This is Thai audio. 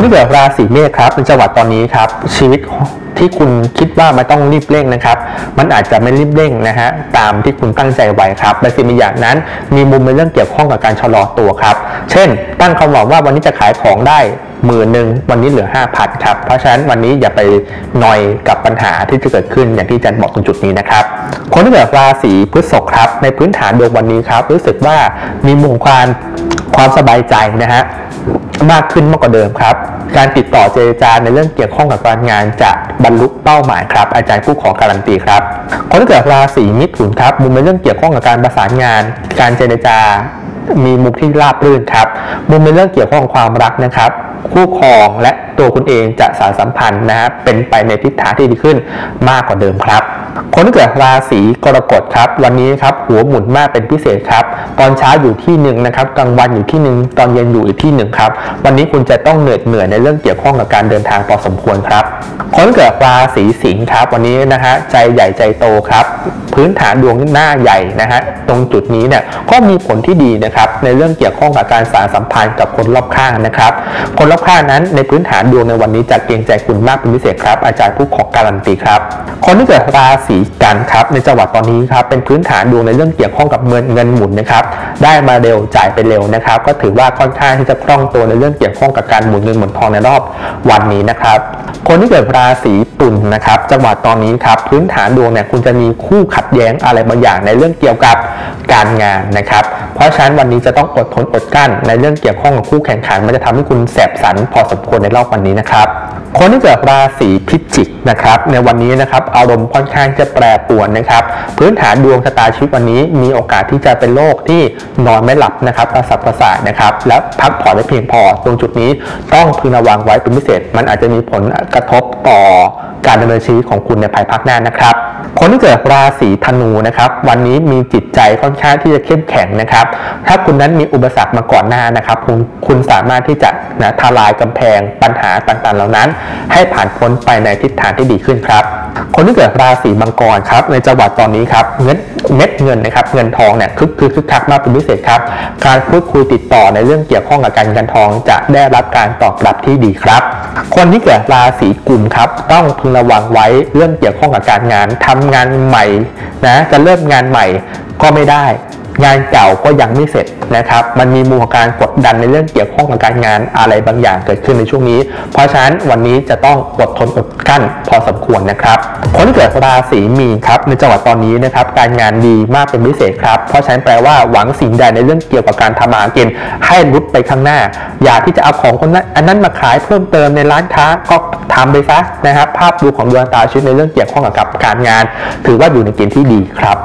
คนที่เกิดราศีเมษครับในจังหวัดตอนนี้ครับชีวิตที่คุณคิดว่ามันต้องรีบเร่งนะครับ มันอาจจะไม่รีบเร่งนะฮะตามที่คุณตั้งใจไว้ครับแต่สิ่งอย่างนั้น มีมุมในเรื่องเกี่ยวข้องกับการชะลอตัวครับ เช่น ตั้งความหวังว่าวันนี้จะขายของได้หมื่นหนึ่งวันนี้เหลือ5 0 0พันครับ เพราะฉะนั้นวันนี้อย่าไปนอยกับปัญหาที่จะเกิดขึ้นอย่างที่จารย์บอกตรงจุดนี้นะครับ คนที่เกิดราศีพฤษภครับ ในพื้นฐานดวงวันนี้ครับ รู้สึกว่ามีมุมความความสบายใจนะฮะ มากขึ้นมากกว่าเดิมครับ การติดต่อเจรจาในเรื่องเกี่ยวข้องกับการงานจะบรรลุเป้าหมายครับ อาจารย์ผู้ขอการันตีครับคนที่เกิดราศีมิถุนครับ มุมในเรื่องเกี่ยวข้องกับการประสานงาน การเจรจา มีมุมที่ราบรื่นครับ มุมในเรื่องเกี่ยวข้องความรักนะครับคู่ครองและตัวคุณเองจะสารสัมพันธ์นะฮะเป็นไปในทิศทางที่ดีขึ้นมากกว่าเดิมครับ คนที่เกิดราศีกรกฎครับวันนี้ครับหัวหมุนมากเป็นพิเศษครับ ตอนเช้าอยู่ที่หนึ่งนะครับกลางวันอยู่ที่หนึ่งตอนเย็นอยู่อีกที่หนึ่งครับ วันนี้คุณจะต้องเหนื่อยเหนื่อยในเรื่องเกี่ยวข้องกับการเดินทางพอสมควรครับ คนที่เกิดราศีสิงห์ครับ วันนี้นะฮะใจใหญ่ใจโตครับ พื้นฐานดวงหน้าใหญ่นะฮะตรงจุดนี้เนี่ยก็มีผลที่ดีนะครับในเรื่องเกี่ยวข้องกับการสารสัมพันธ์กับคนรอบข้างนะครับ คนรอบข้างนั้นในพื้นฐานดวงในวันนี้จะเกรงใจคุณมากเป็นพิเศษครับ อาจารย์ผู้ขอการันตีครับ คนที่เกิดราศีกันครับในจังหวัดตอนนี้ครับเป็นพื้นฐานดวงในเรื่องเกี่ยวข้องกับเงินเงินหมุนนะครับได้มาเร็วจ่ายไปเร็วนะครับ ก็ถือว่าค่อนข้างที่จะคล่องตัวในเรื่องเกี่ยวข้องกับการหมุนเงินหมุนทองในรอบวันนี้นะครับคนที่เกิดราศีตุลนะครับจังหวัดตอนนี้ครับพื้นฐานดวงเนี่ยคุณจะมีคู่ขัดแย้งอะไรบางอย่างในเรื่องเกี่ยวกับการงานนะครับ เพราะฉะนั้นวันนี้จะต้องอดทนอดกลั้นในเรื่องเกี่ยวข้องกับคู่แข่งขัน มันจะทำให้คุณแสบสันพอสมควรในรอบวันนี้นะครับ คนที่เกิดราศีพิจิกนะครับในวันนี้นะครับอารมณ์ค่อนข้างจะแปรปรวนนะครับ พื้นฐานดวงชะตาชีวิตวันนี้มีโอกาสที่จะเป็นโรคที่นอนไม่หลับนะครับประสับประสาทนะครับ และพักผ่อนไม่เพียงพอตรงจุดนี้ต้องพึงระวังไว้เป็นพิเศษ มันอาจจะมีผลกระทบต่อการดำเนินชีวิตของคุณในภายภาคหน้านะครับคนที่เกิดราศีธนูนะครับวันนี้มีจิตใจค่อนข้างที่จะเข้มแข็งนะครับ ถ้าคุณนั้นมีอุปสรรคมาก่อนหน้านะครับ คุณคุณสามารถที่จะนะทลายกำแพงปัญหาต่างๆ เหล่านั้นให้ผ่านพ้นไปในทิศทางที่ดีขึ้นครับ คนที่เกิดราศีมังกรครับในจังหวัดตอนนี้ครับเงินเม็ดเงินนะครับเงินทองเนี่ยคึกคือคึกคักมากเป็นพิเศษครับ การพูดคุยติดต่อในเรื่องเกี่ยวข้องกับการเงินทองจะได้รับการตอบรับที่ดีครับ คนที่เกิดราศีกุมครับต้องพึงระวังไว้เรื่องเกี่ยวข้องกับการงานทำงานใหม่นะจะเริ่มงานใหม่ก็ไม่ได้ งานเก่าก็ยังไม่เสร็จนะครับ มันมีมุมขอการกดดันในเรื่องเกี่ยวข้องกับการงานอะไรบางอย่างเกิดขึ้นในช่วงนี้ เพราะฉะนั้นวันนี้จะต้องอดทนอดกั้นพอสมควรนะครับคนเกิดราศีมีนครับในจังหวัดตอนนี้นะครับการงานดีมากเป็นพิเศษครับเพราะฉะนั้นแปลว่าหวังสิ่งใดในเรื่องเกี่ยวกับการทำมาหากินให้รุดไปข้างหน้า อย่าที่จะเอาของคนนั้นอันนั้นมาขายเพิ่มเติมในร้านค้าก็ทำไปซะนะครับภาพดูของดวงตาชีวิตในเรื่องเกี่ยวข้องกับการงาน ถือว่าอยู่ในเกณฑ์ที่ดีครับ